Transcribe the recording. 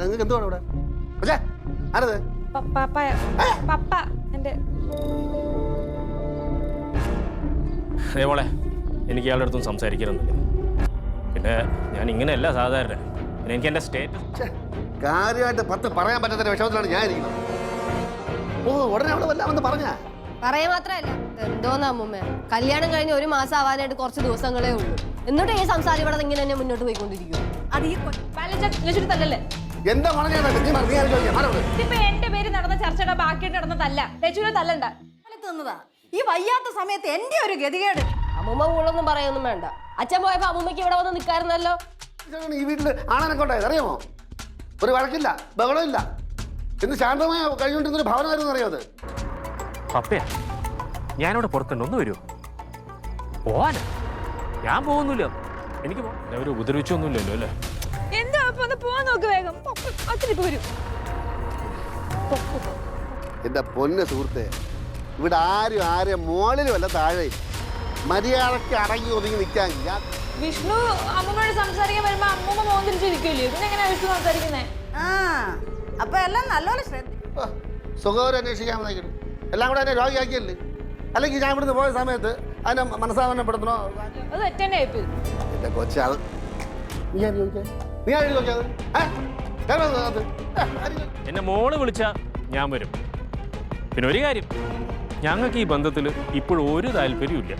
നിനക്ക് എന്തുവാണ് ഇവിടെ പക്ഷേ ആരത്? പപ്പ എന്റെ അതേപോലെ എനിക്ക് ഇയാളുടെ അടുത്തും സംസാരിക്കണമെന്നില്ല പിന്നെ ഞാൻ ഇങ്ങനെയല്ല സാധാരണ. പിന്നെ എനിക്ക് എന്റെ സ്റ്റേറ്റസ് കാര്യമായിട്ട് പത്ത് പറയാൻ പറ്റാത്ത വിഷമത്തിലാണ് ഞാൻ ഇരിക്കുന്നത്. ഓ ഉടനെ അവിടെ വല്ല വന്ന് പറഞ്ഞാ? പറയാ മാത്രല്ല എന്തോന്നാ അമ്മൂമ്മ? കല്യാണം കഴിഞ്ഞ് ഒരു മാസം ആവാനായിട്ട് കുറച്ച് ദിവസങ്ങളേ ഉള്ളൂ. എന്നിട്ട് ഈ സംസാരം ഇവിടെ ഇങ്ങനെ തന്നെ മുന്നോട്ട് പോയിക്കൊണ്ടിരിക്കും അത് ഈ തല്ലല്ലേ എന്താ പറഞ്ഞാ നീ മറന്നു ഞാൻ ചോദിക്കാം. മാറവിടെ ഇതിപ്പോ എന്റെ പേര് നടന്ന ചർച്ചയുടെ ബാക്കിയിട്ട് നടന്നതല്ല. ലക്ഷ്മിനെ തല്ലണ്ട. തന്നതാ ഈ വയ്യാത്ത സമയത്ത് എന്റെ ഒരു ഗതികേട്. അമ്മൂമ്മ കൂളൊന്നും പറയൊന്നും വേണ്ട. അച്ഛൻ പോയപ്പോ അമ്മൂമ്മയ്ക്ക് ഇവിടെ വന്ന് നിൽക്കാറുണ്ടല്ലോ ഇതാണ് ഈ വീട്ടിൽ ആണാനൊക്കെ ഉണ്ടായത് അറിയാമോ? ഒരു വഴക്കില്ല ബഹളമില്ല എന്ന് ശാന്തമായ കഴിഞ്ഞുകൊണ്ടിരുന്നൊരു ഭവനമായിരുന്നു അറിയാം അത്? പപ്പയാ ഞാനിവിടെ പുറത്തുണ്ട്. ഒന്ന് വരുമോ പോവാനാ? ഞാൻ പോകുന്നില്ല എനിക്ക് ഒരു ഉപദ്രവിച്ചൊന്നുമില്ലല്ലോ അല്ലേ? എന്താ? അപ്പൊ ഒന്ന് പോവാൻ നോക്ക് വേഗം. അച്ഛനിപ്പോ വരും എന്റെ പൊന്ന സുഹൃത്തെ ഇവിടെ ആരും ആരെ മോളിലും അല്ല താഴെ മര്യാദയ്ക്ക് അടങ്ങി ഒതുങ്ങി നിൽക്കാൻ ഞാൻ വിഷ്ണു അമ്മമ്മയോട് സംസാരിക്കാൻ വരുമ്പോ അമ്മമ്മ മോൻ തിരിച്ചിരിക്കില്ലേ പിന്നെ എങ്ങനെയാ വിഷ്ണു സംസാരിക്കുന്നേ? ആ അപ്പൊ എല്ലാം നല്ലോണം ശ്രദ്ധ ആ, സുഖവരം അന്വേഷിക്കാൻ വന്നേക്കുന്നു എല്ലാം കൂടെ എന്നെ രോഗിയാക്കിയല്ലേ? അല്ലെങ്കിൽ ഞാൻ ഇവിടുന്ന് പോയ സമയത്ത് അതിനെ മനസ്സാവനപ്പെടുത്തണോ അത് തെറ്റന്നെ ആയിപ്പോയി. എന്റെ കൊച്ചു അത് നീ ആര് നോക്കിയത്? എന്നെ മോൾ വിളിച്ചാ ഞാൻ വരും. പിന്നെ ഒരു കാര്യം ഞങ്ങൾക്ക് ഈ ബന്ധത്തിൽ ഇപ്പോഴും ഒരു താല്പര്യമില്ല